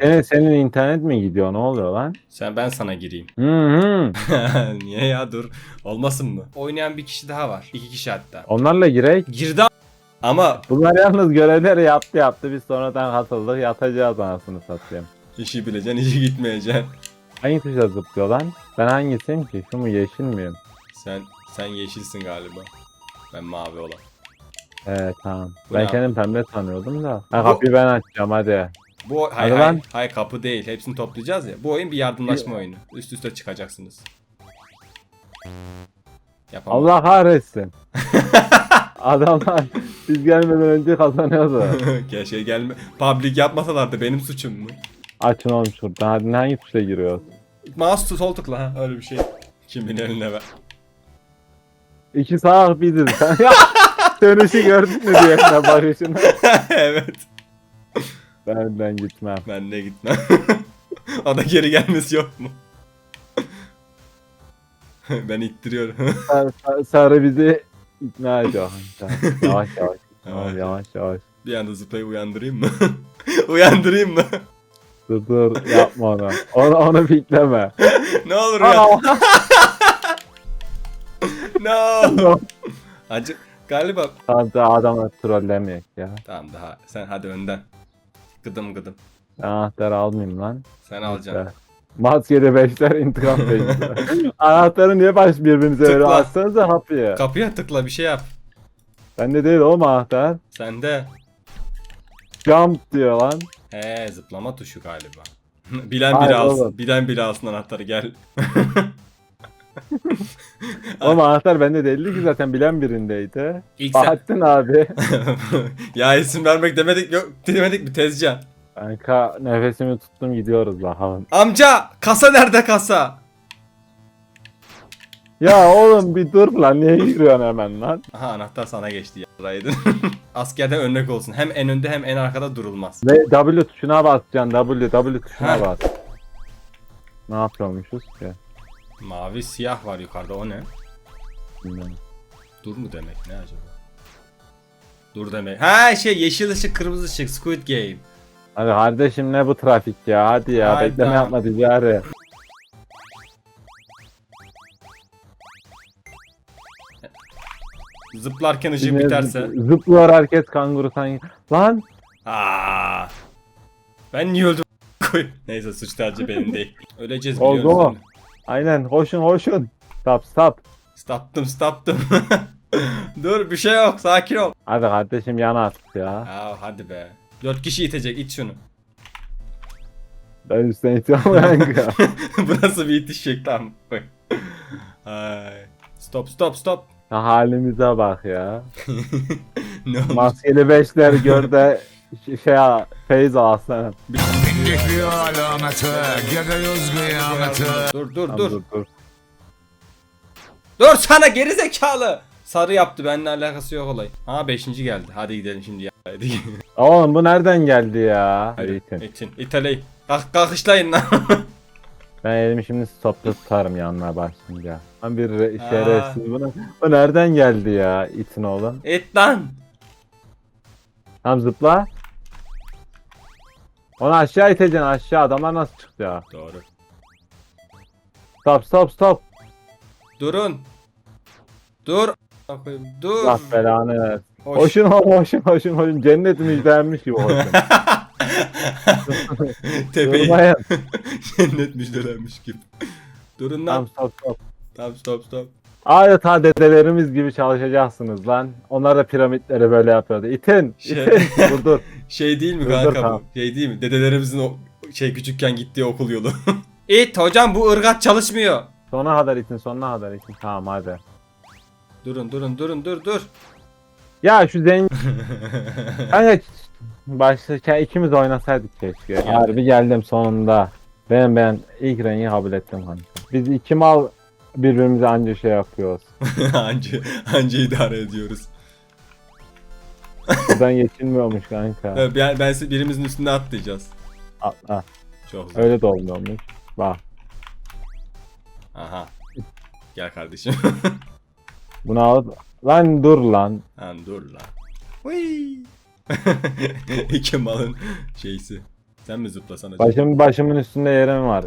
Senin, senin internet mi gidiyor? Ne oluyor lan? Sen ben sana gireyim. Hı hı. Niye ya dur. Olmasın mı? Oynayan bir kişi daha var. İki kişi hatta. Onlarla girek. Girdi a- ama Bunlar yalnız görevleri yaptı yaptı. Biz sonradan katıldık. Yatacağız anasını satayım. işi bileceksin, işi gitmeyeceksin. Hangi tuşa zıplıyor lan? Ben hangisiyim ki? Şu mu yeşil miyim? Sen sen yeşilsin galiba. Ben mavi olan. Evet tamam. Bu ben ne kendim pembe sanıyordum da. Ha, kapıyı ben açacağım hadi. Bu hay Hadi hay, lan. hay kapı değil. Hepsini toplayacağız ya. Bu oyun bir yardımlaşma oyunu. Üst üste çıkacaksınız. Yapamam. Allah kahretsin. Adamlar biz gelmeden önce kazanıyordu. Keşke gelme. Public yapmasalardı benim suçum mu? Açın oğlum şuradan. Hadi hangi tuşa giriyoruz? Mouse sol tıkla ha öyle bir şey. Kimin eline ver. İki sağ biziz. Dönüşü gördün mü diye bakışını. evet. Ben, ben gitmem. Ben de gitmem. o da geri gelmesi yok mu? ben ittiriyorum. Sar- sar- Sarı bizi ikna ediyor. Yavaş yavaş. Evet. yavaş yavaş. bir anda zıplayıp uyandırayım mı? uyandırayım mı? Dur dur yapma onu. Onu, onu pikleme. ne olur ya. no. Acı galiba. Tamam daha adamı trollemeyek ya. Tamam daha sen hadi önden. Gıdım gıdım. Anahtarı almayayım lan. Sen alacaksın. Maskeli beşler intikam beşler. Anahtarı niye baş birbirimize Tıkla. atsanıza kapıyı. Kapıya tıkla bir şey yap. Bende değil oğlum anahtar. Sende. Jump diyor lan. He zıplama tuşu galiba. Bilen Hayır biri alsın. oğlum. Bilen biri alsın anahtarı gel. Oğlum anahtar bende değildi ki zaten bilen birindeydi. İlk sen... Bahattin abi. ya isim vermek demedik yok demedik mi tezcan? Kanka nefesimi tuttum gidiyoruz bakalım. Amca kasa nerede kasa? Ya oğlum bir dur lan niye giriyorsun hemen lan? Aha anahtar sana geçti ya. Raydın. Askerden örnek olsun. Hem en önde hem en arkada durulmaz. Ve W tuşuna basacaksın W W tuşuna Heh. bas. Ne yapıyormuşuz ki? Mavi siyah var yukarıda o ne? Bilmiyorum. Dur mu demek ne acaba? Dur demek. Ha şey yeşil ışık kırmızı ışık Squid Game. Hadi kardeşim ne bu trafik ya hadi ya Hayda. bekleme yapma ticari. Zıplarken ışık Yine biterse. zıp- Zıplıyor herkes kanguru sanki. Lan Aa. Ben niye öldüm? Neyse suç tercih benim değil. Öleceğiz Oldu biliyoruz mu? değil mi? Aynen koşun koşun. Stop stop. Stoptum stoptum. Dur bir şey yok sakin ol. Hadi kardeşim yana artık ya. Aa hadi be. Dört kişi itecek it şunu. Ben üstten itiyorum kanka. Bu nasıl bir itiş şekli ama. Bak. Ay. Stop stop stop. Ya halimize bak ya. ne? Maskeli beşler gör de şey al, feyz al aslanım. Bindik alameti, geliyoruz kıyameti. Dur dur Tamam, dur. dur dur. Dur sana geri zekalı. Sarı yaptı benimle alakası yok olay. Ha beşinci geldi. Hadi gidelim şimdi ya. Hadi. Oğlum bu nereden geldi ya? Hadi itin. İtin. İteleyin. Kalk kalkışlayın lan. Ben elimi şimdi stopta tutarım yanına başlayınca. Lan bir re- Aa. şerefsiz bunu. Bu nereden geldi ya itin oğlum? Et lan. Tam zıpla. Onu aşağı iteceksin aşağı adamlar nasıl çıktı ya? Doğru. Stop stop stop. Durun. Dur. A- koyayım, Dur. Allah belanı versin. Hoş. Hoşun hoşun hoşun hoşun cennet müjdelenmiş gibi hoşun. Tepeyi Durmayın. cennet müjdelenmiş gibi. Durun Tamam lan. stop stop. Tamam stop stop. Adeta dedelerimiz gibi çalışacaksınız lan. Onlar da piramitleri böyle yapıyordu. İtin, Şey- itin. dur dur. Şey değil mi Dur, kanka bu? Şey değil mi? Dedelerimizin o şey küçükken gittiği okul yolu. İt hocam bu ırgat çalışmıyor. Sonuna kadar itin, sonuna kadar itin. Tamam hadi. Durun durun durun dur dur. Ya şu zengin... Kanka başlarken ikimiz oynasaydık keşke. Harbi geldim sonunda. Ben ben ilk rengi kabul ettim kanka. Biz iki mal birbirimize anca şey yapıyoruz. anca, anca idare ediyoruz. Buradan geçilmiyormuş kanka. Evet, Ben, ben siz birimizin üstünde atlayacağız. Atla. Çok güzel. Öyle de olmuyormuş. Bak. Aha. Gel kardeşim. Bunu alıp... Lan dur lan. Lan dur lan. Vıy. İki malın şeysi. Sen mi zıplasan acaba? Başım, başımın üstünde yerim var.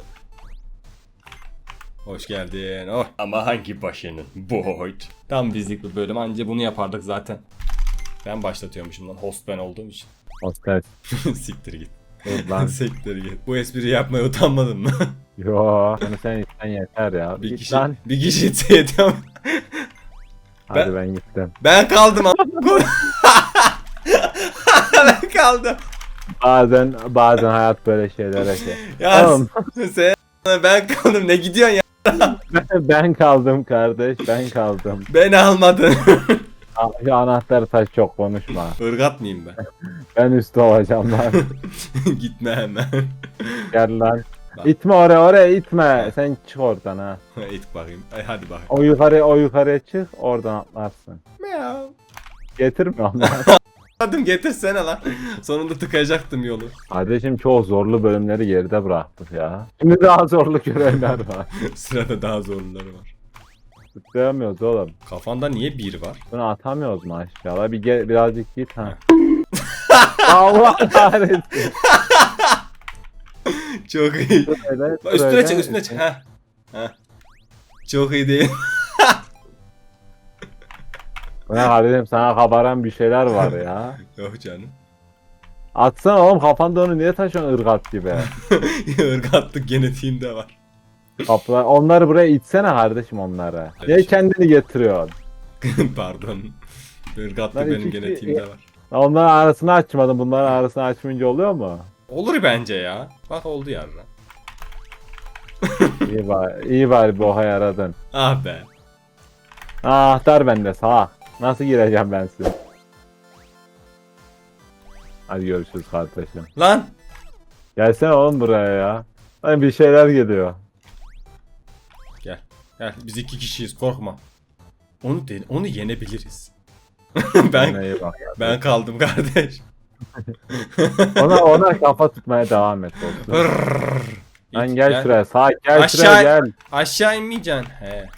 Hoş geldin. Oh. Ama hangi başının? Boyd. Tam bizlik bir bölüm. Anca bunu yapardık zaten. Ben başlatıyormuşum lan. Host ben olduğum için. Oscar. Siktir git. Dur lan. Siktir git. Bu espriyi yapmaya utanmadın mı? Yo. Onu sen sen yeter ya. bir Git kişi lan. bir kişi yeter. Hadi Ben- gittim. Ben kaldım ben kaldım. Bazen bazen hayat böyle şeylere şey. Ya Oğlum, sen ben kaldım. Ne gidiyorsun ya? ben, ben kaldım kardeş. Ben kaldım. Beni almadın. Ah, Şu anahtarı taş çok konuşma. Irgat mıyım ben? Ben üstü olacağım lan. Gitme hemen. Gel lan. Bak. İtme oraya oraya itme. Sen çık oradan ha. İt bakayım. Ay, hadi bakayım. O yukarı o yukarıya çık oradan atlarsın. Meow. Getirme onlar. Adım getirsene lan. Sonunda tıkayacaktım yolu. Kardeşim çok zorlu bölümleri geride bıraktık ya. Şimdi daha zorlu görevler var. Sırada daha zorluları var. Tutlayamıyoruz oğlum. Kafanda niye bir var? Bunu atamıyoruz mu aşağıya? Bir gel, birazcık git ha. Allah kahretsin. Çok iyi. Böyle, Bak, üstüne böyle- çık üstüne çık. Ha. Ha. Çok iyi değil. Ne kardeşim sana kabaran bir şeyler var ya. Yok canım. Atsana oğlum kafanda onu niye taşıyorsun ırgat gibi? Irgatlık genetiğimde var. Kapılar, onları buraya itsene kardeşim onları. Niye Kardeşim. kendini getiriyorsun? Pardon. Irgatlık Lan benim iki- genetiğimde var. Onların arasını açmadın. Bunların arasını açmayınca oluyor mu? Olur bence ya. Bak oldu yarın. iyi bari, iyi bari bu oha yaradın. Ah be. Anahtar bende sağ. Nasıl gireceğim ben size? Hadi görüşürüz kardeşim. Lan. Gelsene oğlum buraya ya. Lan bir şeyler geliyor. Gel. Biz iki kişiyiz korkma. Onu de, onu yenebiliriz. ben ben kaldım kardeş. Ona ona kafa tutmaya devam et dostum. Lan gel, şuraya sağ gel Aşağı- şuraya gel. Aşağı inmeyeceksin. He.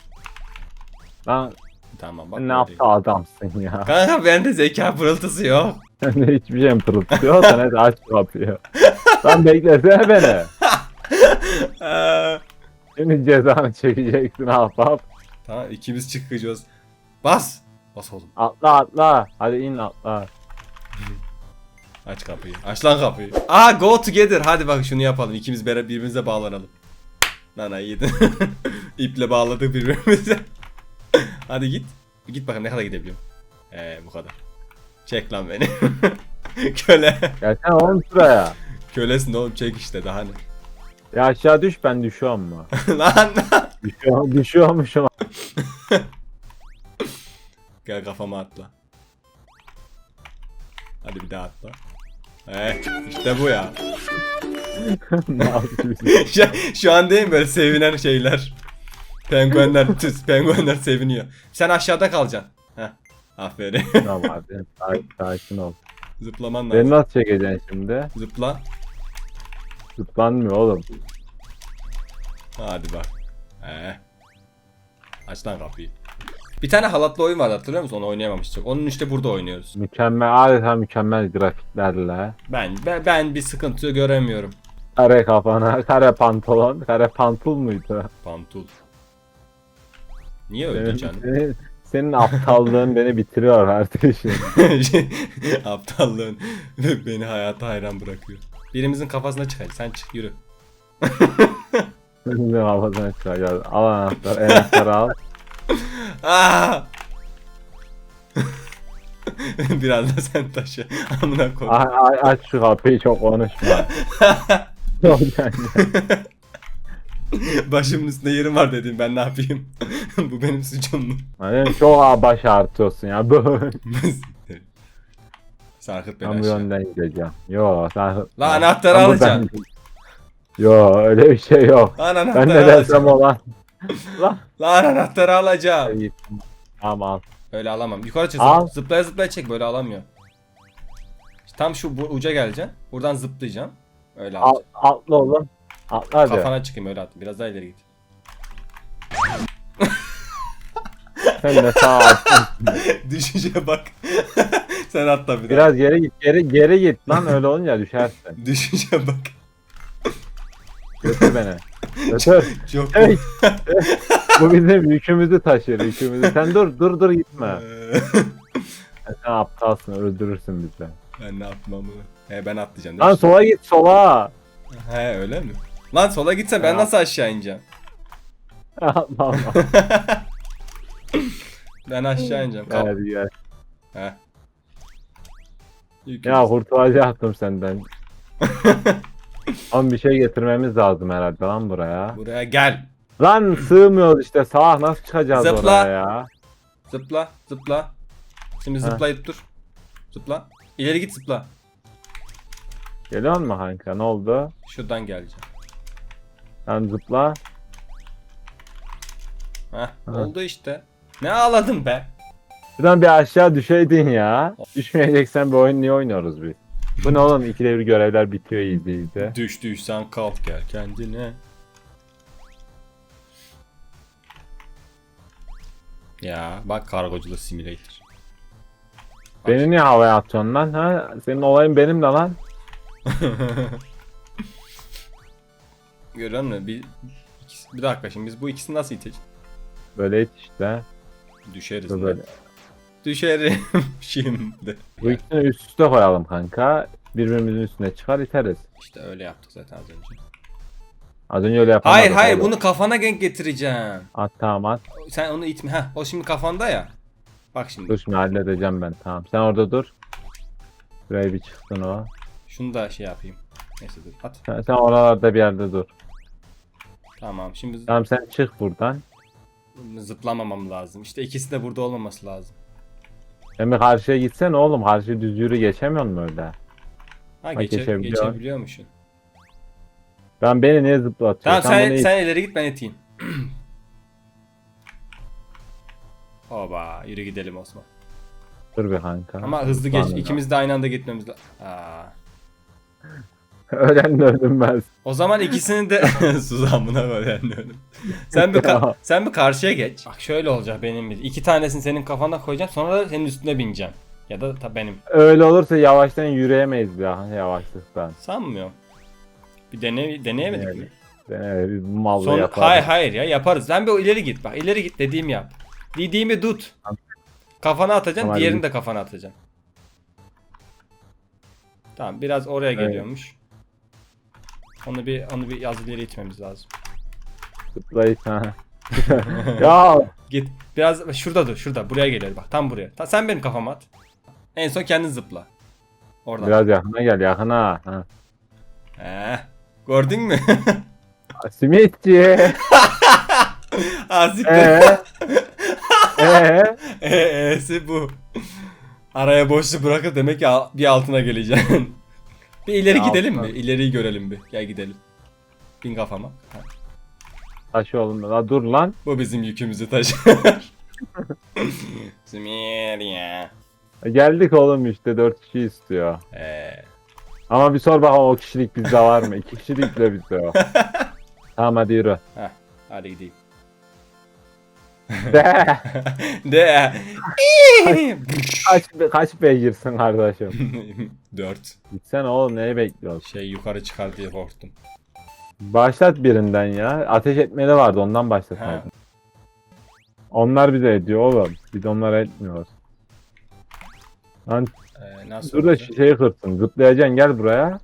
Lan Tamam bak. ne yaptı adamsın ya. Kanka bende zeka pırıltısı yok. Sende hiçbir şey mi pırıltıyor? Sen hadi aç kapıyı. Lan beklesene beni. Şimdi cezanı çekeceksin ahbap. tamam ikimiz çıkacağız. Bas. Bas oğlum. Atla atla. Hadi in atla. Aç kapıyı. Aç lan kapıyı. Aa go together. Hadi bak şunu yapalım. İkimiz beraber birbirimize bağlanalım. Nana iyiydi. İple bağladık birbirimize. Hadi git. Git bakalım ne kadar gidebiliyorum. Ee bu kadar. Çek lan beni. Köle. Gelsene oğlum şuraya. Kölesin oğlum çek işte daha ne. Ya aşağı düş ben düşüyorum mu? lan Düşüyor, düşüyormuşum. Gel kafama atla. Hadi bir daha atla. Eh işte bu ya. ne yapıyorsun? şu, şu an değil mi böyle sevinen şeyler? Penguenler, tüs, penguenler seviniyor. Sen aşağıda kalacaksın. Heh. Aferin. tamam hadi. Sakin, ol. Zıplaman Beni lazım. nasıl çekeceksin şimdi? Zıpla. Zıplanmıyor oğlum. Hadi bak. Eh. Aç lan kapıyı. Bir tane halatlı oyun vardı hatırlıyor musun? Onu oynayamamıştık. Onun işte burada oynuyoruz. Mükemmel, adeta mükemmel grafiklerle. Ben ben, ben bir sıkıntı göremiyorum. Kare kafana, kare pantolon, kare pantul muydu? Pantul. Niye Senin, canım? senin, senin aptallığın beni bitiriyor kardeşim. Aptallığın beni hayata hayran bırakıyor. Birimizin kafasına çık hadi sen çık yürü. De kafasına çıkacağız. Al anahtarı, enahtarı al. Aa! Biraz da sen taşı. Amına koy. A- a- aç şu kapıyı çok konuşma. Çok yani. Başımın üstünde yerim var dedim ben ne yapayım? Bu benim suçum mu? Hani çok baş artıyorsun ya. Böyle. Sarkıt beni Ben bu aşağı. yönden gideceğim. Yo sen... La anahtarı Ben alacaksın. buradan- Yo öyle bir şey yok. Lan Ben anahtarı ne alacağım. dersem olan. Lan. Lan anahtarı alacağım. Tamam. Öyle alamam. Yukarı çık. Al. Zıplaya zıplaya çek böyle alamıyor. Tam şu bu uca geleceksin. Buradan zıplayacaksın. Öyle Al, alacaksın. atla oğlum. Atla hadi. Kafana çıkayım öyle at. Biraz daha ileri git. Sen de sağa at. Düşünce bak. Sen atla bir. Biraz geri git. Geri geri git lan öyle olunca düşersin. Düşünce bak. Götür beni. Götür. Çok Hey. Bu bizim yükümüzü taşır yükümüzü. Sen dur dur dur gitme. Sen aptalsın öldürürsün bizi. ben ne yapmam bunu? He ben atlayacağım. Lan değil mi? sola git sola. He öyle mi? Lan sola gitsen ben nasıl aşağı ineceğim? Allah Allah. Ben aşağı ineceğim. Kal. Hadi gel. He. Ya kurtulacaktım senden. Ama bir şey getirmemiz lazım herhalde lan buraya. Buraya gel. Lan sığmıyoruz işte salak nasıl çıkacağız Zıpla. oraya ya? Zıpla, zıpla. Şimdi Ha. zıplayıp dur. Zıpla. İleri git zıpla. Geliyor mu kanka ne oldu? Şuradan geleceğim. Lan zıpla. Heh, oldu işte. Ne ağladın be? Şuradan bir aşağı düşeydin ya. Düşmeyeceksen bir oyun niye oynuyoruz biz? Bu ne oğlum ikide bir görevler bitiyor iyice. Düştüysen kalk gel kendine. Ya bak kargoculuk simulator. Beni niye havaya atıyorsun lan ha? Senin olayın benim de lan. Görüyor musun? Bir, ikisi- bir dakika şimdi biz bu ikisini nasıl iteceğiz? Böyle it işte. Düşeriz. Dur mi? Düşerim şimdi. Bu ikisini üst üste koyalım kanka. Birbirimizin üstüne çıkar iteriz. İşte öyle yaptık zaten az önce. Az önce öyle yapamadık. Hayır hayır oğlum. bunu kafana denk getireceğim. At tamam at. Sen onu itme. Heh, o şimdi kafanda ya. Bak şimdi. Dur şimdi halledeceğim ben tamam. Sen orada dur. Buraya bir çıksın o. Şunu da şey yapayım. Neyse dur. At. Sen, sen oralarda bir yerde dur. Tamam. Şimdi Tamam sen çık buradan. zıplamamam lazım. İşte ikisi de burada olmaması lazım. Sen bir karşıya gitsen oğlum. Karşı düz yürü geçemiyor mu öyle? Ha geçe, geçebiliyor. geçebiliyormuşsun. Ben beni niye zıplatıyorsun? Tamam sen, it. sen ileri git ben iteyim. Oba yürü gidelim Osman. Dur bir kanka. Ama hızlı geç. Zıplanma. ikimiz de aynı anda gitmemiz lazım. Aa. Ölen de ölünmez. O zaman ikisini de Suzan buna böyle anlıyorum. Sen bir ka- sen bir karşıya geç. Bak şöyle olacak benim bir. İki tanesini senin kafana koyacağım. Sonra da senin üstüne bineceğim. Ya da ta benim. Öyle olursa yavaştan yürüyemeyiz ya yavaşlıktan. Sanmıyorum. Bir dene deneyemedik mi? Biz bu mallı Son, yaparız. hayır hayır ya yaparız. Sen bir ileri git bak. ileri git dediğimi yap. Dediğimi tut. Kafana atacaksın, Tamam, diğerini de kafana atacaksın. Tamam, biraz oraya geliyormuş. Onu bir onu bir yaz ileri itmemiz lazım. Zıplayış ha. ya Git. Biraz şurada dur, şurada. Buraya geliyor bak. Tam buraya. Ta- sen benim kafama at. En son kendin zıpla. Oradan. biraz yakına gel yakına. Ha. He. Gördün mü? Simitçi. Azıcık Eee? Eee? E'si bu. Araya boşluk bırakıp demek ki al- bir altına geleceksin. Bir ileri Ya gidelim mi? altına. İleriyi görelim bir. Gel gidelim. Bin kafama. Ha. Taşı oğlum la dur lan. Bu bizim yükümüzü taşır. Zümir ya. Geldik oğlum işte 4 kişi istiyor. Ee, Ama bir sor bakalım o kişilik bizde var mı? 2 kişilikle bizde o. tamam hadi yürü. hadi gideyim. De. De. kaç, kaç beygirsin kardeşim? 4. Gitsene oğlum neyi bekliyorsun? Şey yukarı çıkar diye korktum. Başlat birinden ya. Ateş etmeli vardı ondan başlataydın. Onlar bize ediyor oğlum. Biz onlara etmiyoruz. Lan Ee, nasıl dur da olacak? kırsın. Zıplayacaksın gel buraya.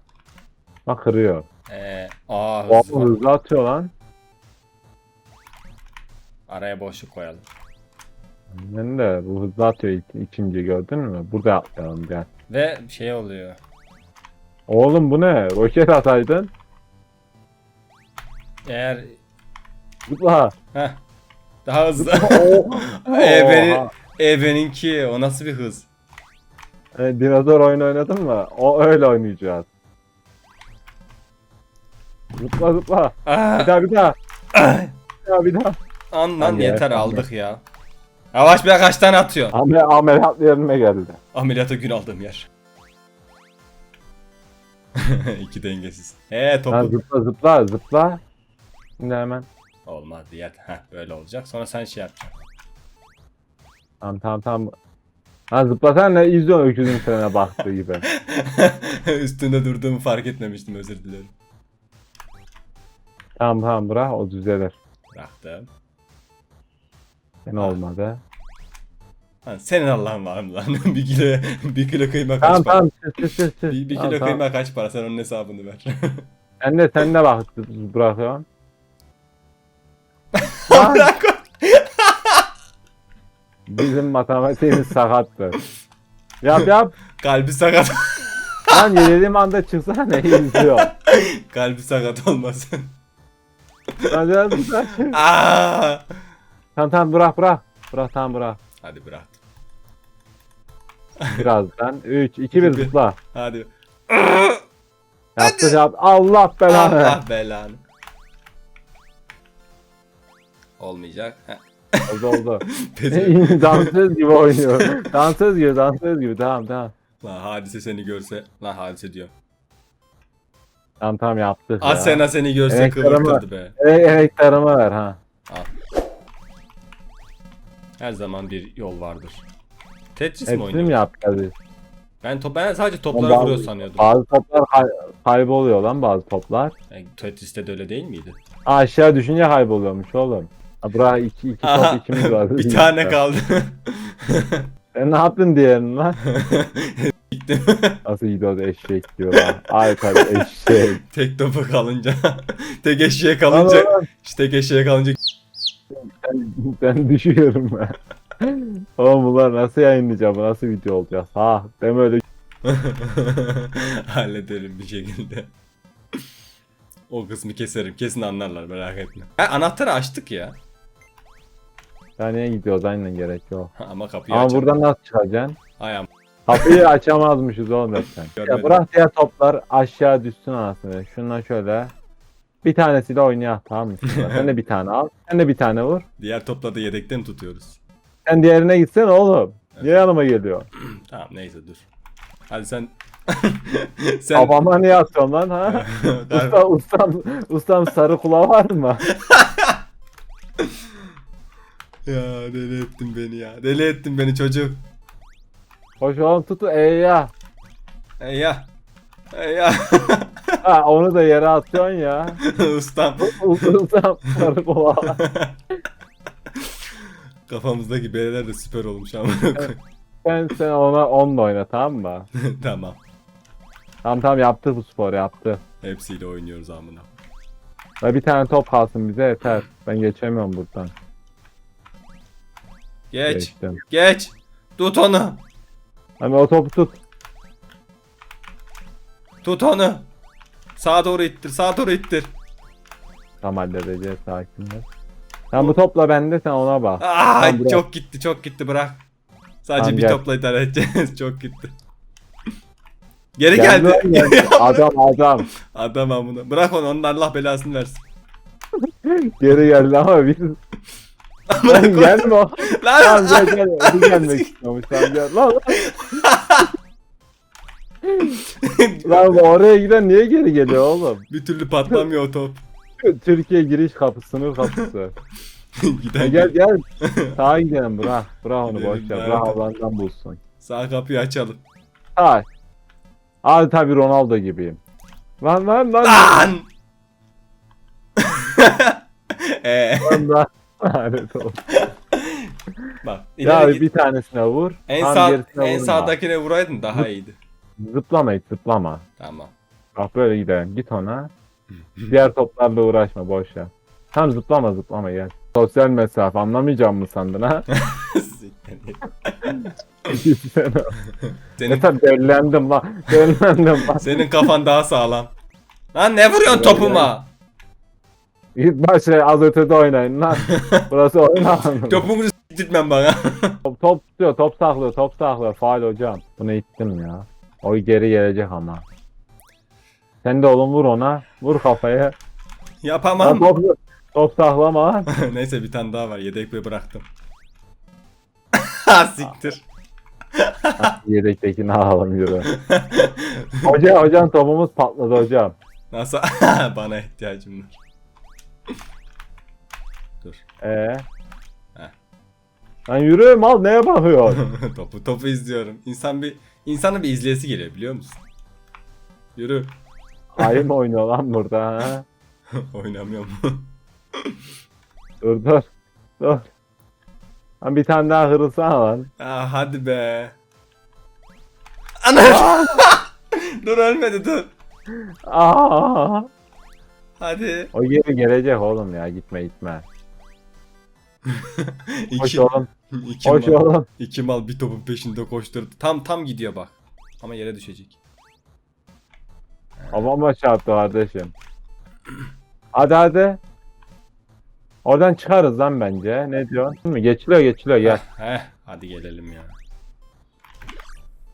Bak kırıyor. Ee, aa hızlı. hızlı atıyor lan. Araya boşluk koyalım. Ben de bu hızlı atıyor ik- ikinci gördün mü? Burada atlayalım gel. Ve şey oluyor. Oğlum bu ne? Roket ataydın. Eğer Zıpla. Heh. Daha hızlı. Oha. e, beni, e benimki o nasıl bir hız? E, dinozor oyunu oynadın mı? O öyle oynayacağız. Zıpla zıpla. Bir Ah, daha bir daha. ah. Bir daha bir daha. An lan Lan ya, yeter aldık ya. Yavaş be kaç tane atıyorsun? Amel, ameliyat yerine geldi. Ameliyata gün aldığım yer. İki dengesiz. He topu. Ha, zıpla zıpla zıpla. Şimdi hemen. Olmaz diye. Heh böyle olacak. Sonra sen şey yapacaksın. Tamam tamam tamam. Ha zıplasana ne izliyorsun öküzün trene baktığı gibi. Üstünde durduğumu fark etmemiştim özür dilerim. Tamam tamam bırak o düzelir. Bıraktım. Yine olmadı. Lan senin Allah'ın var mı lan? bir kilo bir kilo kıyma kaç Tamam para? tamam çık çık. Bir, bir kilo tamam. kıyma kaç para? Sen onun hesabını ver. Sen de sen de bak bırakıyorsun. Lan, Bırak. Bizim matematiğimiz sakattır. Yap yap. Kalbi sakat. Lan yediğim anda çıksana ne izliyor. Kalbi sakat olmasın. Lan biraz bırak. Aa! Tamam tamam bırak bırak. Bırak tamam bırak. Hadi bırak. Birazdan 3 2 1 Bir. zıpla. Hadi. Yaptı yap. Allah belanı. Allah belanı. Olmayacak. Heh. oldu oldu. Pes. dansöz gibi oynuyor. Dansöz gibi dansöz gibi tamam tamam. Lan hadise seni görse. Lan hadise diyor. Tamam tamam yaptık ya. Asena seni görse Evet, kıvırtırdı be. Evet, emektarımı ver ha. Her zaman bir yol vardır. Tetris mi Hepsini mi oynuyor? yapacağız biz? Ben, top, ben sadece toplara Bazı- vuruyor sanıyordum. Bazı toplar kay- kayboluyor lan bazı toplar. Yani Tetris'te de öyle değil miydi? Aşağı düşünce kayboluyormuş oğlum. Ha, Bura iki, iki Aha, top ikimiz var. bir tane kaldı. Sen ne yaptın diğerini lan? Gittim. Nasıl gidiyoruz eşek diyor lan. Ay tabii eşek. Tek topu kalınca. tek eşeğe Lan kalınca. oğlum, işte tek eşeğe kalınca. Ben, ben düşüyorum ben. Oğlum bunlar nasıl yayınlayacağım? Nasıl video olacak? Ha deme öyle. Halledelim bir şekilde. o kısmı keserim. Kesin anlarlar merak etme. Ha, anahtarı açtık ya. Saniye gidiyoruz aynen gerek yok. Ama kapıyı Ama açalım. buradan nasıl çıkacaksın? Ayağım. Kapıyı açamazmışız oğlum zaten. Görmedim. Ya bırak diğer toplar aşağı düşsün anasını. Şundan şöyle. Bir tanesiyle oynayak tamam mı? Sen de bir tane al. Sen de bir tane vur. Diğer topla da yedekte mi tutuyoruz? Sen diğerine gitsene oğlum. Niye yanıma geliyor? tamam neyse dur. Hadi sen... sen... Kafama niye atıyorsun lan ha? Usta, ustam, ustam sarı kulağı var mı? ya deli ettin beni ya. Deli ettin beni çocuk. Hoş oğlum tut ey ya. Ey ya. Ey ya. Ha, onu da yere atıyorsun ya. Ustam. Ustam sarı kulağı. Kafamızdaki bereler de süper olmuş ama. Sen, sen ona onunla oyna tamam mı? tamam. Tamam tamam yaptı bu spor yaptı. Hepsiyle oynuyoruz amına. Ve bir tane top kalsın bize yeter. Ben geçemiyorum buradan. Geç. Geçtim. Geç. Tut onu. Hani o topu tut. Tut onu. Sağa doğru ittir. Sağa doğru ittir. Tam halledeceğiz sakin ol. Sen bu topla bende sen ona bak. Aa, Tamam, bırak. çok gitti çok gitti bırak. Sadece Tamam, bir gel. topla idare edeceğiz. çok gitti. Geri Geldi geldi. lan, geldi. adam adam. Adam amına. Bırak onu onun Allah belasını versin. Geri geldi ama biz. Lan gelme o. Lan Lan. gel gel. Bir gelmek istiyormuş. Gel. Lan lan. Lan oraya giden niye geri geliyor oğlum? bir türlü patlamıyor o top. Türkiye giriş kapısı, sınır kapısı. Giden gel gel. Sağa gidelim bırak. Bırak onu boş ver. Bırak Allah'ından bulsun. Sağ kapıyı açalım. Sağ. Abi tabi Ronaldo gibiyim. Lan lan lan. Lan! Eee Lan lan. Lanet olsun. bak ya git. bir tanesine vur. En sağ en vurma. sağdakine vuraydın daha iyiydi. Zıplama hiç zıplama. Tamam. Bak böyle gidelim. Git ona. Diğer toplarla uğraşma boş ver. Tam zıplama zıplama gel. Sosyal mesafe anlamayacağım mı sandın ha? Senin Yeter dellendim lan. Dellendim lan. senin kafan daha sağlam. Lan ne vuruyorsun topuma? Git başla az ötede oynayın lan. Burası oyun alanı. Topumu s**titmem bana. Top, top tutuyor, top saklıyor, top saklıyor. Faal hocam. Bunu ittim ya. O geri gelecek ama. Sen de oğlum vur ona. Vur kafaya. Yapamam. top, top saklama lan. Neyse bir tane daha var. Yedekle bıraktım. Ha siktir. Yedektekini alalım yürü. Hocam hocam topumuz patladı hocam. Nasıl? Bana ihtiyacım var. Dur. Ee, Lan yürü mal neye bakıyorsun? topu topu izliyorum. İnsan bir insanın bir izleyesi geliyor biliyor musun? Yürü. Ayı mı oynuyor lan burada ha? Oynamıyorum. Dur dur. Dur. Lan bir tane daha kırılsana lan. Aa, hadi be. Ana. dur ölmedi dur. Aa! Hadi. O geri gelecek oğlum ya gitme gitme. Hoş İki, oğlum. iki, Hoş mal, oğlum. iki mal bir topun peşinde koşturdu. Tam tam gidiyor bak. Ama yere düşecek. Babama çarptı kardeşim. Hadi hadi. Oradan çıkarız lan bence. Ne diyorsun? Geçiliyor geçiliyor gel. Heh, hadi gelelim ya.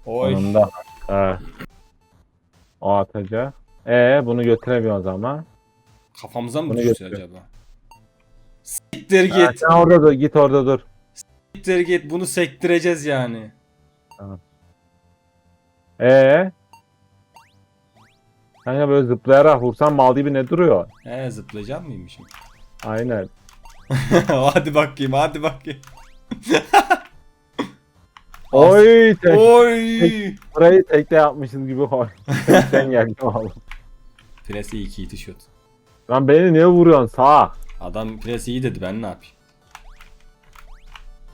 Oy. Sonunda. He. O atacak. Ee bunu götüremiyoruz ama. Kafamıza mı Bunu düştü götür. acaba? Siktir Ha, git. sen orada dur git orada dur. Siktir git. Bunu sektireceğiz yani. Ee. Kanka böyle zıplayarak vursan mal gibi ne duruyor? He zıplayacak mıymışım? Aynen. hadi bakayım hadi bakayım. Oy tek, Oy. burayı tekte yapmışız gibi koy. Sen geldin oğlum. Pres iyi iki şut. Lan beni niye vuruyorsun sağ? Adam pres iyi dedi ben ne yapayım?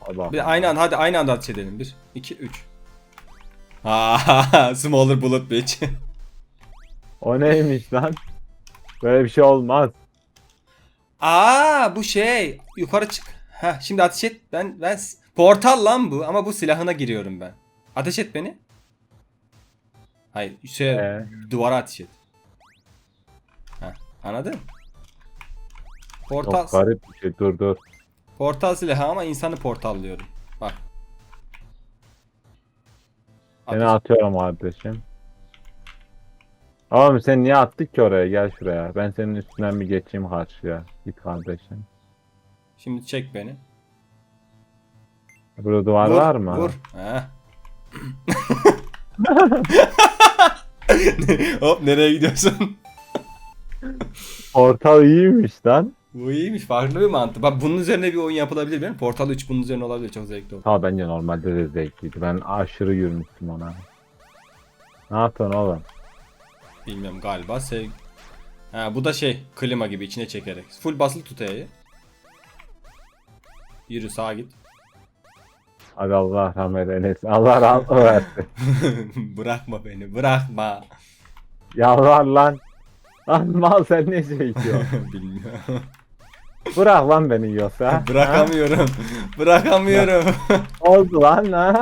Allah. Bir aynı anda hadi aynı anda ateş edelim. 1 2 3. Ha smaller bullet bitch. O neymiş lan? Böyle bir şey olmaz. Aa bu şey yukarı çık. Ha şimdi ateş et. Ben ben portal lan bu ama bu silahına giriyorum ben. Ateş et beni. Hayır şey Ee? duvara ateş et. Ha anladın? Portal Çok garip bir şey dur dur. portal silahı ama insanı portallıyorum. Bak. Seni Ateş- atıyorum kardeşim. Oğlum sen niye attık ki oraya? Gel şuraya. Ben senin üstünden bir geçeyim karşıya. Git kardeşim. Şimdi çek beni. Burada duvar Vur, var mı? Vur. Ha. Hop nereye gidiyorsun? Portal iyiymiş lan. Bu iyiymiş. Farklı bir mantık. Bak bunun üzerine bir oyun yapılabilir benim. Portal 3 bunun üzerine olabilir. Çok zevkli olur. Ta bence normalde de zevkliydi. Ben aşırı yürümüştüm ona. Ne yapıyorsun oğlum? Bilmiyorum galiba sev... Ha bu da şey klima gibi içine çekerek. Full basılı tut E'yi. Yürü sağa git. Hadi Allah rahmet eylesin. Allah rahmet versin. bırakma beni bırakma. Yalvar lan. Lan mal sen ne çekiyorsun? Bilmiyorum. Bırak lan beni yiyorsa. Bırakamıyorum. Bırakamıyorum. Oldu lan ha.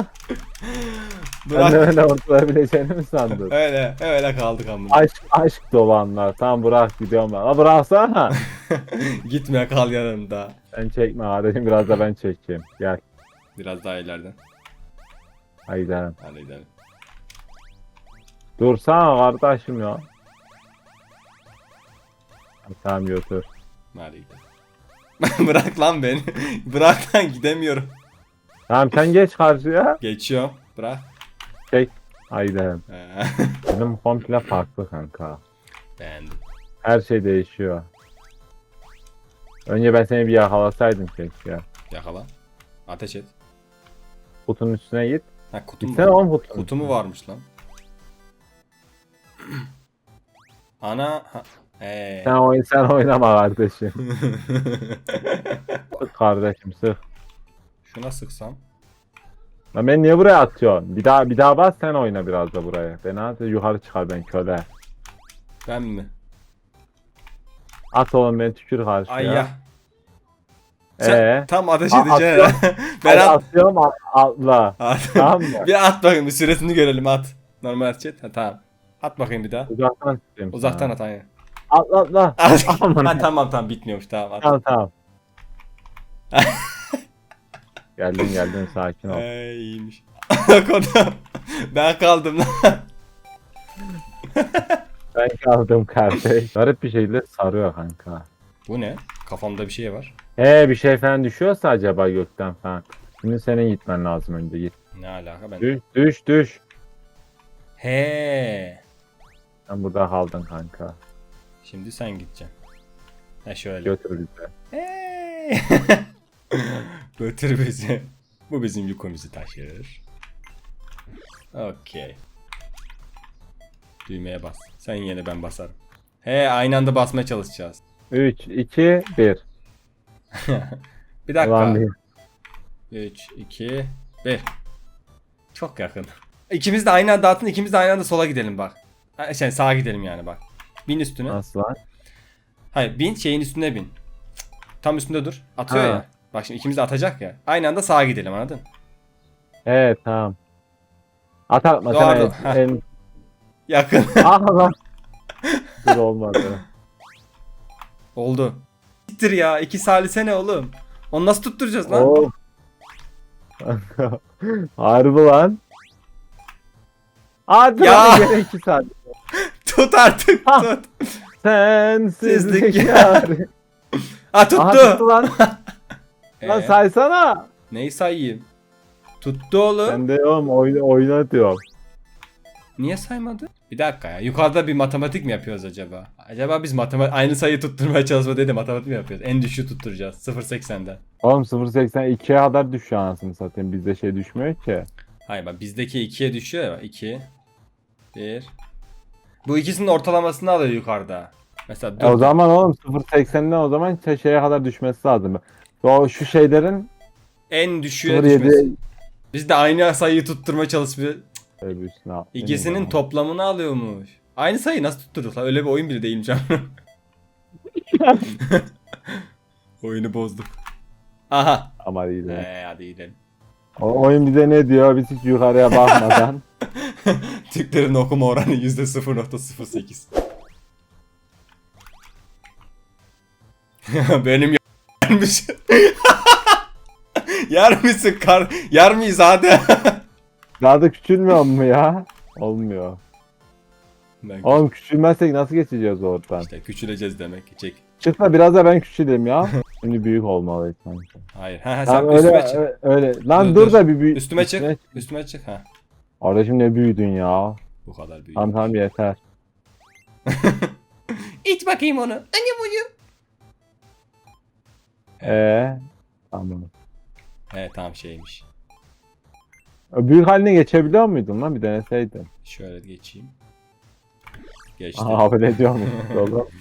Ben de Bırak. öyle ortalayabileceğini mi sandın? öyle öyle kaldık ama. Aşk aşk dolu anlar. Tamam bırak gidiyorum ben. La bıraksana. Gitme kal yanımda. Sen çekme kardeşim biraz da ben çekeyim. Gel. Biraz daha ileriden. Hadi gidelim. Hadi gidelim. Dursana kardeşim ya. Tamam götür. Hadi gidelim. Bırak lan beni. Bırak lan gidemiyorum. Tamam sen geç karşıya. Geçiyorum. Bırak. Çek. Ee, Benim komple farklı kanka. Beğendim. Her şey değişiyor. Önce ben seni bir yakalasaydım keşke. Yakala. Ateş et. Kutunun üstüne git. Ha kutum Gitsene oğlum kutunun Kutu mu varmış lan? Ana ha. Ee. Sen, oyn sen oynama kardeşim. Sık kardeşim sık. Şuna sıksam. Lan beni niye buraya atıyorsun? Bir daha bir daha bas sen oyna biraz da buraya. Beni at yukarı çıkar ben köle. Ben mi? At oğlum beni tükür karşıya. Ay ya. Sen Ee? tam ateş edeceğine. ben Hadi at. atıyorum at, atla. at. Tamam mı? bir at bakayım bir süresini görelim at. Normal et. Ha, tamam. At bakayım bir daha. Uzaktan tutayım Uzaktan at aynen. Atla atla. At. Aman. ha, tamam tamam bitmiyormuş tamam at. Tamam tamam. geldin geldin sakin ol. Ee, iyiymiş. Kodum. ben kaldım lan. Ben kaldım kardeş. Garip bir şeyle sarıyor kanka. Bu ne? Kafamda bir şey var. He bir şey falan düşüyorsa acaba gökten falan. Şimdi senin gitmen lazım önce git. Ne alaka ben? Düş düş düş. He. Sen burada kaldın kanka. Şimdi sen gideceksin. He şöyle. Götür bizi. Hey. Götür bizi. Bu bizim yükümüzü taşır. Okey. Düğmeye bas. Sen yine ben basarım. He aynı anda basmaya çalışacağız. 3, 2, 1. Bir dakika. Ulan bir. 3, 2, 1. Çok yakın. İkimiz de aynı anda atın, ikimiz de aynı anda sola gidelim bak. Ha, Şey sağa gidelim yani bak. Bin üstüne. Nasıl lan? Hayır bin şeyin üstüne bin. Tam üstünde dur. Atıyor Ha. ya. Bak şimdi ikimiz de atacak ya. Aynı anda sağa gidelim anladın? Evet tamam. At atma Doğru. sen Heh. el. el- Yakın. Ah lan. Dur olmadı. Oldu. Siktir ya. iki salise ne oğlum? Onu nasıl tutturacağız lan? Oo. Harbi lan. Hadi Ya. lan gene 2 saat. Tut artık Ha. tut. Sensizlik Sizlik yar. Ha tuttu. Aha tuttu lan. Lan Ee, saysana. neyi sayayım? Tuttu oğlum. Ben de oğlum oyna, oyna diyorum. Niye saymadı? Bir dakika ya. Yukarıda bir matematik mi yapıyoruz acaba? Acaba biz matematik aynı sayıyı tutturmaya çalışma dedi matematik mi yapıyoruz? En düşüğü tutturacağız. 0.80'den. Oğlum 0.82'ye kadar düşüyor anasını satayım. Bizde şey düşmüyor ki. Hayır bak bizdeki 2'ye düşüyor ya. 2 1 Bu ikisinin ortalamasını alıyor yukarıda. Mesela E o dur. zaman oğlum 0.80'den o zaman şey- şeye kadar düşmesi lazım. O şu şeylerin en düşüğe düşmesi. 0.7 Biz de aynı sayıyı tutturmaya çalışmıyor. İkisinin toplamını alıyormuş. Aynı sayı nasıl tutturur lan? Öyle bir oyun bile değilmiş. Oyunu bozduk. Aha. Ama iyi de. Ee, hadi gidelim. O oyun bize ne diyor? Biz hiç yukarıya bakmadan. Türklerin okuma oranı %0.08. Benim yermiş. yer misin kar? Yer miyiz hadi? Daha da küçülmüyor mu ya? Olmuyor. ben Oğlum küçülmezsek nasıl geçeceğiz oradan? işte küçüleceğiz demek. Çek. Çıkma biraz da ben küçüleyim ya. Şimdi büyük olmalıyız sanki. Hayır. Ha, ha, sen Lan öyle, üstüme çık. öyle. Lan Dur, dur, dur. da bir büyük. Üstüme çık. Üstüme çık. Ha. Kardeşim ne büyüdün ya. Bu kadar büyük. Tamam tamam yeter. İt bakayım onu. Anne buyu. Eee? Tamam. He tamam şeymiş. Büyük haline geçebiliyor muydun lan bir deneseydin. Şöyle geçeyim. Geçti. Aha ne diyor mu? Oğlum.